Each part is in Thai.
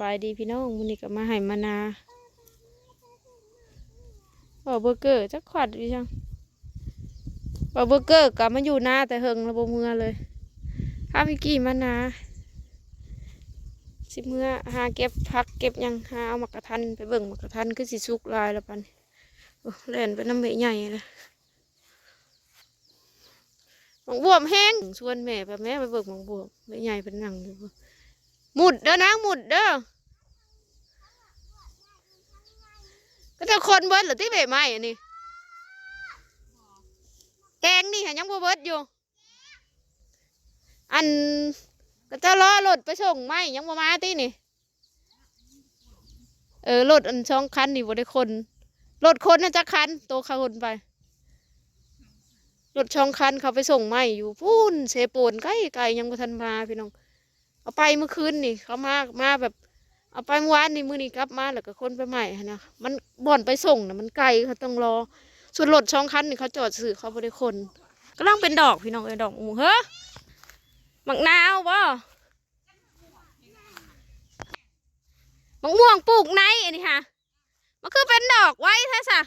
บายดีพี่น้องมื้อนี้ก็มาให้มานาบ่เบอร์เกอร์จักขวัดพี่ช่างบ่เบอร์เกอร์ก็มาอยู่หน้าแต่เฮงระบบเมือเลยพาพี่กี้มานาสิเมื่อหาเก็บพักเก็บยังหาเอามักกะทันไปเบิ่งมักกะทันคือสิสุกลายแล้วปันโอ้แล่นไปน้ำเมใหญ่เลยมังบวมแห้งชวนแม่ไปแม่ไปเบิ่งหมังบวมเมใหญ่เป็นหนังอยู่ หมุดเด้อนางหมุดเด้อก็จะคนเบิดหรือที่เบะไม้อันนี้แกงนี่ค่ะยังบ่เบิดอยู่ อันก็จะล้อรถไปส่งไม้ยังบ่มาที่นี่ เออรถอันช่องคันนี่บ่ได้คนรถคนน่าจะคันโตวเขาคนไปรถช่องคันเขาไปส่งไม้อยู่พูนเซโปนใกล้ไกลยังบ่ทันมาพี่น้อง เอาไปเมื่อคืนนี่เขามามาแบบ เอาไปเมื่อวานนี่มือนี้กลับมาแล้วก็คนไปใหม่นะมันบ่อนไปส่งนะมันไกลเขาต้องรอ ส่วนรถช่องคันนี่เขาจอดสื่อเขาบ่ได้คนกำลังเป็นดอกพี่น้องเอ้ดอกอูเฮ้อมักนาวบ่มักม่วงปลูกในอันนี้ค่ะมันคือเป็นดอกไว้แท้ซะ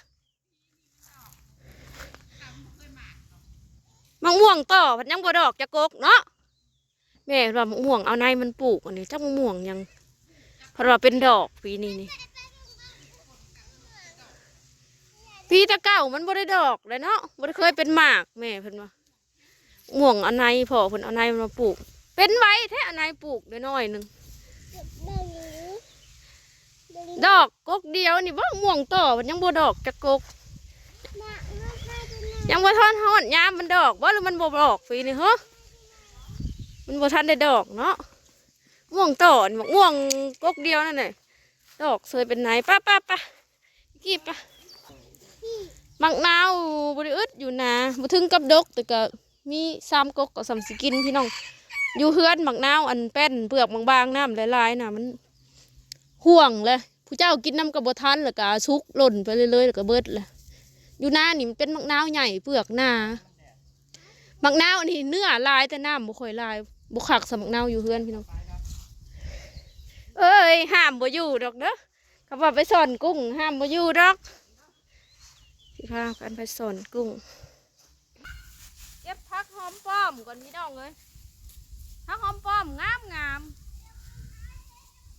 มักม่วงต่อมันยังบ่ดอกจะกกเนาะ แม่ว่ามักม่วงเอาในมันปลูกอันนี้จักมักม่วงยังเพราะว่าเป็นดอกปีนี้นี่ปีตะเก่ามันบ่ได้ดอกเลยเนาะบ่ได้เคยเป็นหมากแม่เพิ่นว่าม่วงอันในพ่อเพิ่นเอาในมันมาปลูก เป็นไว้แท้อันในปลูกได้น้อยหนึ่งดอกกกเดียวนี่บ่ม่วงต่อมันยังบ่ดอกจักกยังบ่ทันฮอดยามมันดอกบ่หรือมันบ่ดอกปีนี้เหรอ มันบ่ทันได้ดอกเนาะม่วงต่อนม่วงกกเดียวนั่นแหละดอกเคยเป็นไหนป้าป้าป้ากี่ป้ามักนาวบริอึดอยู่นะมาถึงกับดกแต่ก็มีสามกกก็สำสิกินพี่น้องอยู่เฮือนมักนาวอันแป้นเปลือกบางๆน้ำหลายๆนะมันห่วงเลยผู้เจ้ากินน้ำกับบทันแล้วก็ชุกหล่นไปเรื่อยๆแล้วก็เบิดเลยอยู่หน้านี่มันเป็นมักนาวใหญ่เปลือกหนามักนาวอันนี้เนื้อลายแต่น้ำบ่ค่อยลาย บุคักสมักเน่าอยู่เฮือนพี่น้อง เอ้ยห้ามบ่อยู่ดอกเด้อเขาบอกไปสอนกุ้ง ห้ามบ่อยู่ดอกสิพากันไปสอนกุ้ง เก็บพักหอมป้อมก่อนพี่น้องเลยพักหอมป้อมงามงาม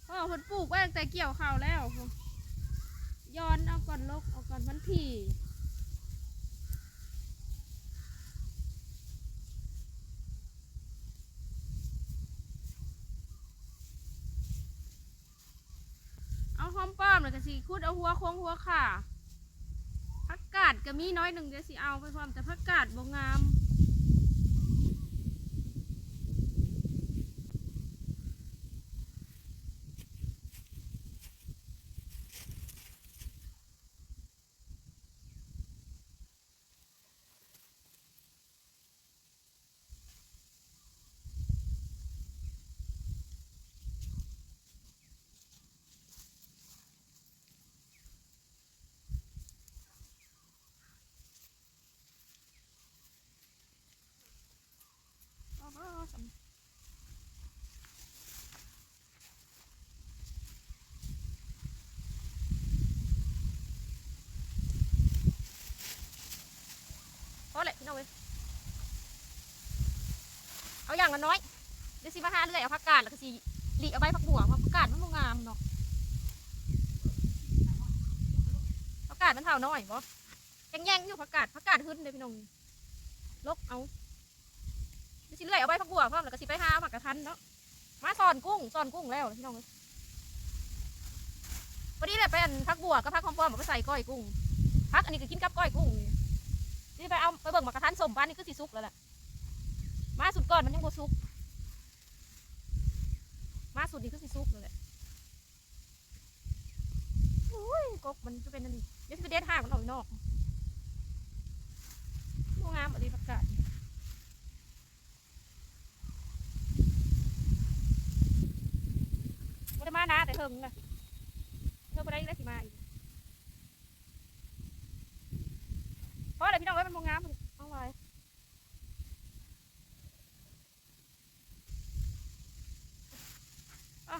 เพราะว่าเพิ่นปลูกไว้ตั้งแต่เกี่ยวข้าวแล้วย้อนเอาก่อนลกเอาก่อนวันที่เอา หอมป้อมแล้วก็สิคุดเอาหัวโค้งหัวข่าผักกาดก็มีน้อยหนึ่งเดี๋ยวสิเอาไปพร้อมแต่ผักกาดบ่งาม น้องเว้ยเอาอย่างละน้อยเดี๋ยวสิมาหาเรื่อยเอาผักกาดแล้วก็สิหลีเอาใบผักบัวเพราะผักกาดมันงามเนาะผักกาดมันเท่าน้อยบ่แย่งอยู่ผักกาดผักกาดขึ้นเลยพี่น้องลกเอาสิเลื่อยเอาใบผักบัวพร้อมแล้วก็สิไปหาผักกระทันเนาะมาสอนกุ้งสอนกุ้งแล้วพี่น้องเอ้ยพอดีเลยไปอันผักบัวกับผักหอมปอมเอาใส่ก้อยกุ้งผักอันนี้ก็กินกับก้อยกุ้ง นี่ไปเอาไปเบิ่งผักกระทันสมบ้านนี่คือสีสุกแล้วแหละมาสุดก่อนมันยังบ่สุก มาสุดนี่คือสีสุกแล้วแหละโอ้ยกกมันจะเป็นอันนี้เดี๋ยวสิไปเด็ดห่างมันออกไปนอกโงามอันนี้ผักกาดบ่ได้มานะแต่เฮิงนะเฮิงบ่ได้ได้สิมาอีก เพราะอะไรพี่น้องเอ้ยมันบ่งามมันาไว้อะ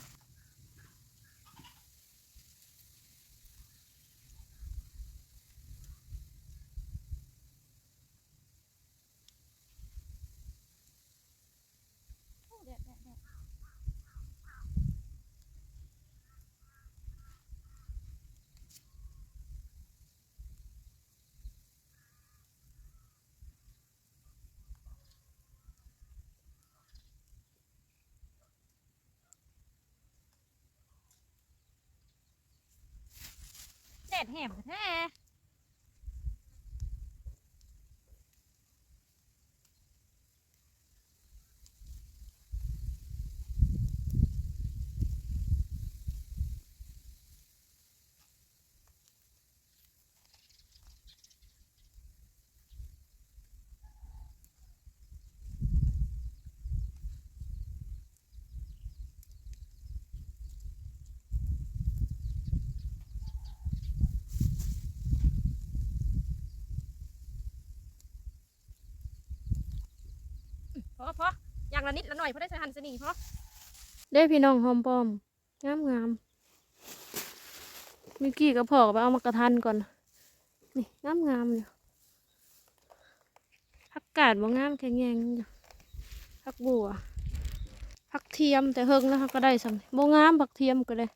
ดแหมแท้ พอพออย่างละนิดละหน่อยเพอได้ใส่หันสนีพอได้พี่น้องหอมปอมงามงามมิกกี้กับพ่อกไปเอามากระทันก่อน นี่งามงามอยู่ผักกาดบ่งามแข็งแรงอยู่ผักบัวผักเทียมแต่เฮิงแล้วก็ได้สำบ่งามผักเทียมก็ได้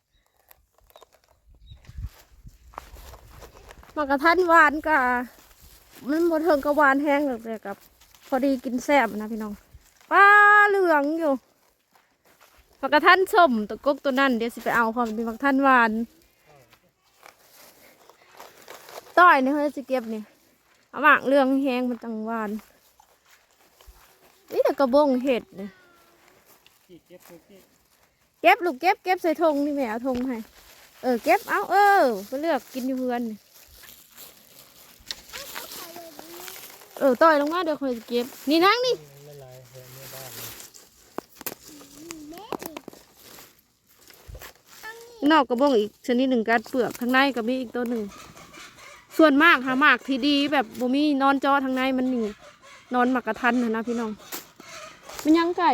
มากระทันหวานกะมันบ่เทิงกะหวานแห้งหรอกแต่กับ พอดีกินแซ่บนะพี่น้อง ปลาเหลืองอยู่ผักกระทันสมตัวกกตัวนั่นเดี๋ยวสิไปเอาความเป็นผักทันหวานต้อยนี่เขาจะเก็บนี่เอาหมากเหลืองแห้งมันตังหวานนี่แต่กระบงเห็ดเนี่ยเก็บลูกเก็บเก็บใส่ธงนี่แม่เอาธงให้เออเก็บเอาเออไปเลือกกินอยู่เพื่อนเออต้อยลงมาเดี๋ยวคอยจะเก็บนี่นั่งนี่ ละลายแห่ในบ้านเลย นอกกระบองอีกชนิดหนึ่งกัดเปลือกทางในก็มีอีกตัวหนึ่ง ส่วนมากหาหมากที่ดีแบบบ่มีนอนจอทางในมันนี่นอนหมักกระทันนะนะพี่น้อง มันยังไก่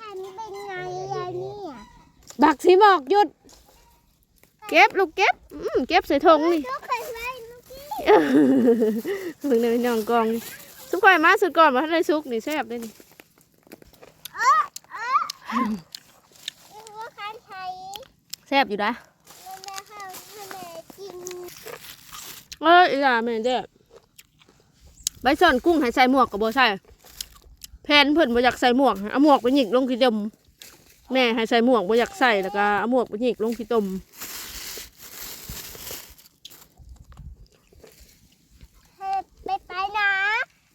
มันเป็นไงอะเนี่ยบักสีบอกหยุด เก็บลูกเก็บอืมเก็บใส่ธงนี่ ลูกเคยไว้เมื่อกี้เพิ่งในพี่น้องกองนี่สุกก่อยมาสุดก่อนมาทันได้ซุกนี่แซ่บเลยนี่ เออเออเออว่าคันไทย แซ่บอยู่นะแล้วแม่เขาทำไมกินเอ้ยอีหล่าแม่เด้ใบซ่อนกุ้งให้ใส่หมวกกับบ่ใส่แพนเพิ่นบ่อยากใส่หมวกเอาหมวกไปหยิกลงขี้ดมแม่ให้ใส่หมวกบ่อยากใส่แล้วก็เอาหมวกไปหยิกลงขี้ตม เธอไปไปนะ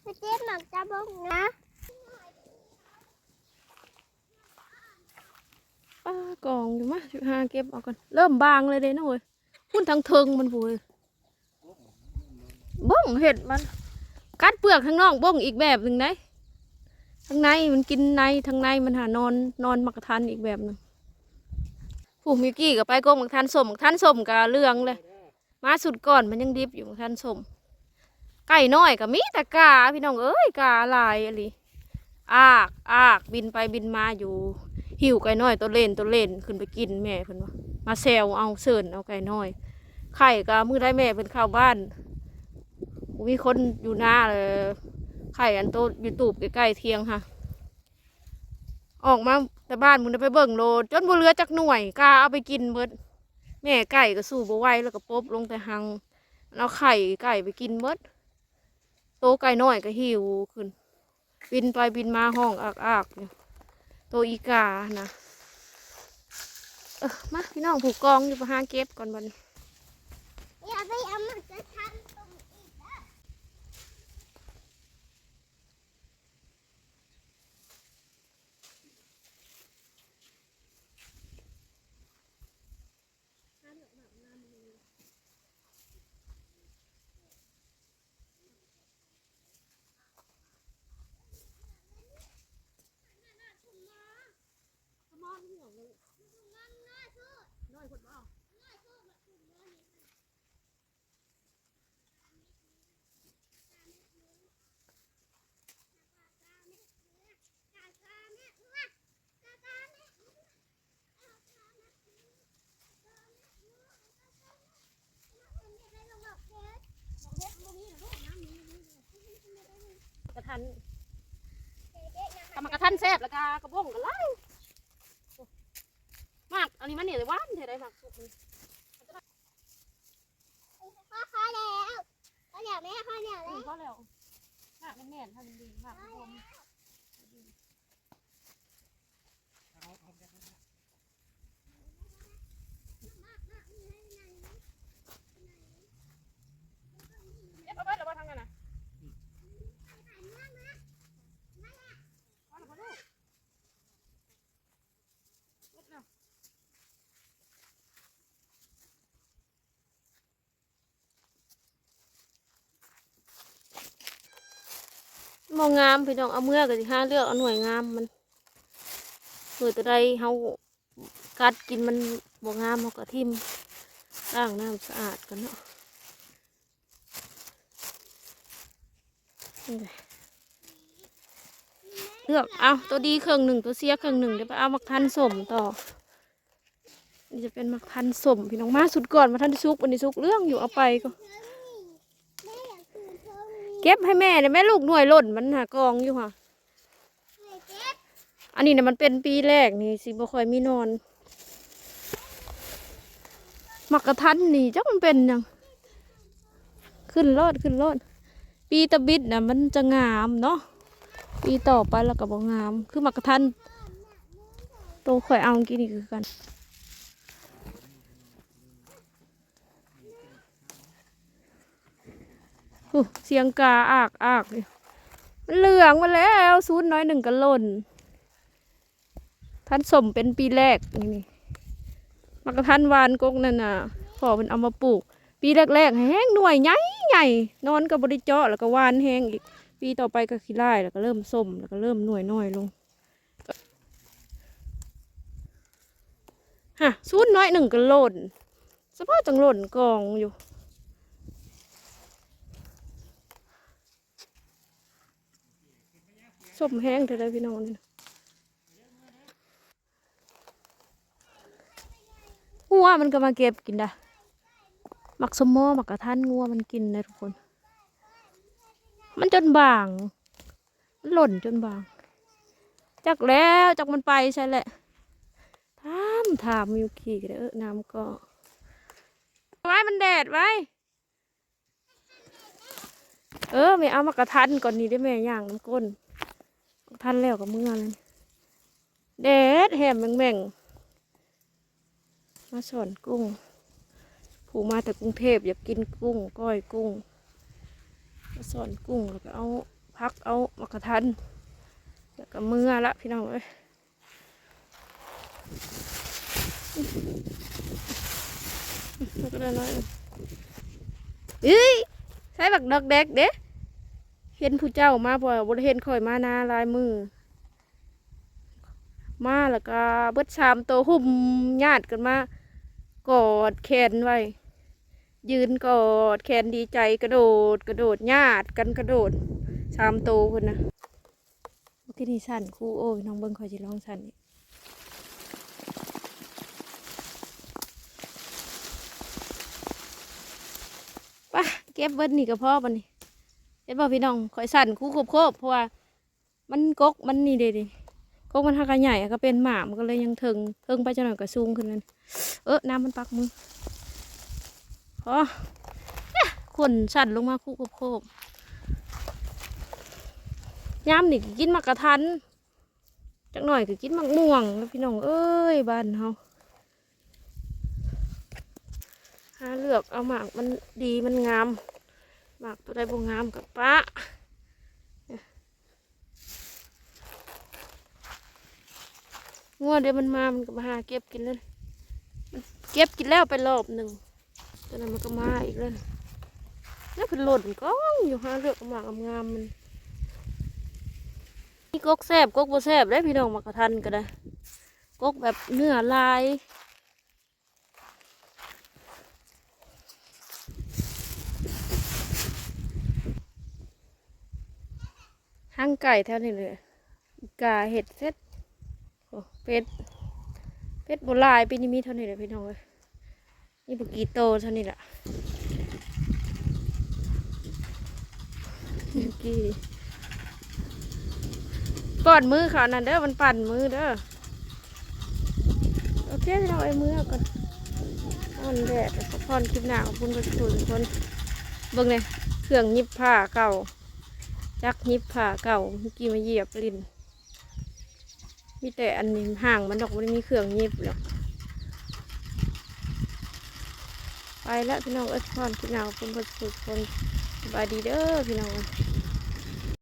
ไปเจ็บหมักจะบงนะ ป้ากองอยู่มาสิหาเก็บ เริ่มบางเลยเด้นะเว้ยพุ่นทางเทิงมันพูยบ้งเห็ดมัน กัดเปลือกข้างนอกบ้งอีกแบบหนึ่งได้ทางในมันกินในทางในมันหานอนนอนมักกะทันอีกแบบหนึงผู้มิกกี้ก็ไปโกงมักทันสมมักทันสมกับเรื่องเลยมาสุดก่อนมันยังดิบอยู่มักทันสมไก่น้อยก็มีแต่กาพี่น้องเอ้ยกาลายอะไรอากอากบินไปบินมาอยู่ หิวไก่น้อยตัวเล่นตัวเล่นขึ้นไปกินแม่เพิ่นว่า มาแซวเอาเสิร์นเอาไก่น้อย ไข่ก็มือได้แม่เพิ่นข้าวบ้านมีคนอยู่หน้าเลยไข่อันโตอยู่ตูบใกล้ๆเทียงค่ะ ออกมาแต่บ้านมึงได้ไปเบิ่งโลจนบ่เหลือจักหน่วยกาเอาไปกินเบิดแม่ไก่ก็สู้บ่ไหวแล้วก็ปบลงแต่หังเอาไข่ไก่ไปกินเบิดโตไก่น้อยก็หิวขึ้น บินไปบินมาห้องอากๆอยู่ตัวอีกานะ เออมาพี่น้องผูกกองอยู่ประหาเก็บก่อนบัดนอย่าไปเอามาจะทำตรงอีกนะ กระทันกำมากระทันแซ่บแล้วก็กระบ้งกระไล่มากอันนี้มันเนี่ยเลยว่านเท่าไรมากสุกนี่พ่อขอแล้วขอแล้วแม่ขอแล้วอืแล้มวพอแล้วมากแน่นๆทำดีมากรวมม มองงามพี่น้องเอาเมื่อก็สิหาเลือกเอาหน่วยงามมันหน่วยตัวใดเฮากัดกินมันบ่งามเฮาก็ทิมล้างน้ำสะอาดกันเนาะเลือกเอาตัวดีเครื่องหนึ่งตัวเสียเครื่องหนึ่งเดี๋ยวไปเอามักทันสมต่อนี่จะเป็นมักทันสมพี่น้องมาสุดก่อนมาทันซุกวันนี้ซุกเรื่องอยู่เอาไปก็ แม่อยากตื่นเช้านี้ เก็บให้แม่เลยแม่ลูกหน่วยหล่นมันหากองอยู่ค่ะแม่เจ็บอันนี้เนี่ยมันเป็นปีแรกนี่สิบ่ค่อยมีนอน มักกะทันนี่จักมันเป็นยัง ขึ้นรอดขึ้นรอด ปีตะบิดน่ะมันจะงามเนาะ ปีต่อไปแล้วก็บ่งาม คือมักกะทัน โตข่อยเอากินนี่คือกัน เสียงกาอากอากเลยมันเหลืองมาแล้วซูนน้อยหนึ่งก็หล่นท่านสมเป็นปีแรกนี่นี่มักกะทันวานกกนั่นน่ะพ่อเป็นเอามาปลูก ปีแรกๆแห้งหน่วยใหญ่ใหญ่นอนกับบริเจาะแล้วก็วานแห้งอีก ปีต่อไปก็ขี้ไล่แล้วก็เริ่มส้มแล้วก็เริ่มหน่วยน้อยลงฮะซูนน้อยหนึ่งก็หล่นสภาพจังหล่นกองอยู่ ส้มแห้งเท่าไรพี่น้องนี่นะงัวมันก็มาเก็บกินได้หมักสมอหมักกระทันงัวมันกินนะทุกคน มันจนบาง มันหล่นจนบาง จักแล้วจักมันไปใช่แหละถามถามมิวขี่กันเออน้ำก็ ไว้มันแดดไว้ เออไม่เอามากระทันก่อนนี้ได้ไหมย่างน้ำก้น กระทันแล้วกับมือเลยแดดแหมแม่งๆมาสอนกุ้ง ผู้มาจากกรุงเทพอยากกินกุ้ง ก้อยกุ้งมาสอนกุ้งแล้วก็เอาพักเอามากระทันแล้วก็เมื่อละพี่น้องเอ้ยก็ได้น้อยเอ้ยใช้บักดอกแดกเด้ เห็นผู้เจ้ามาพอบริเห็นคอยมานาลายมือ มาแล้วก็เบิดชามโตหุ่มญาติกันมากอดแขนไว้ ยืนกอดแขนดีใจกระโดด กระโดดญาติกันกระโดดชามโตคนนะที่นี่สั่นคู่โอ้ยน้องเบิ้งคอยจะร้องสั่นอีกไปะเก็บเบิ้นี่กับพ่อบันนี่ เห็นบ่พี่น้องคอยสั่นครู่โคบโคบเพราะว่ามันกกมันนี่เด็ดกกมันหักใหญ่ก็เป็นหมามันก็เลยยังเทิงเทิงไปจะหน่อยก็สูงขึ้นนั่นเออน้ำมันปักมือพอขนสั่นลงมาคู่กับโคบยามนี่กินมักกะทันจักหน่อยก็กินมักม่วงแล้วพี่น้องเอ้ยบ้านเฮาหาเลือกเอาหมากมันดีมันงาม หมากตัวใดบ่งามกับปะงัวเดี๋ยวมันมา มันก็มาหาเก็บกินเลยเก็บกินแล้วไปรอบหนึ่งตอนนั้นมันก็มาอีกแล้วนะนี่คือหล่นก้องอยู่หาเลือกหมากงามๆมัน นี่กกแซบกกบ่แซบได้พี่น้องมากระทันก็ได้กกแบบเนื้อลาย ห้างไก่แถวนี้เลยกาเห็ดเสร็จโอ้เป็ดเพชรโบราณปีนี้มีเท่านี้เลยพี่น้องเอ้ยนี่บุกีโตเท่านี้แหละบุกีปอนมือเขานั่นเด้อมันปั่นมือเด้อโอเคพี่น้องไอ้มือก่อนอ่อนแดดก็พอนคลิปหนาขอบคุณทุกคนทุกคนเบิ่งเลยเครื่องยิบผ้าเก่า จักหิบผ้าเก่าเมื่อกี้มาเหยียบลิ้นมีแต่อันนี้ห่างมันดอกมันมีเครื่องยิบหรอกไปแล้วพี่น้องเอ้ยพรพี่น้องคนคนสุดคนสบายดีเด้อพี่น้อง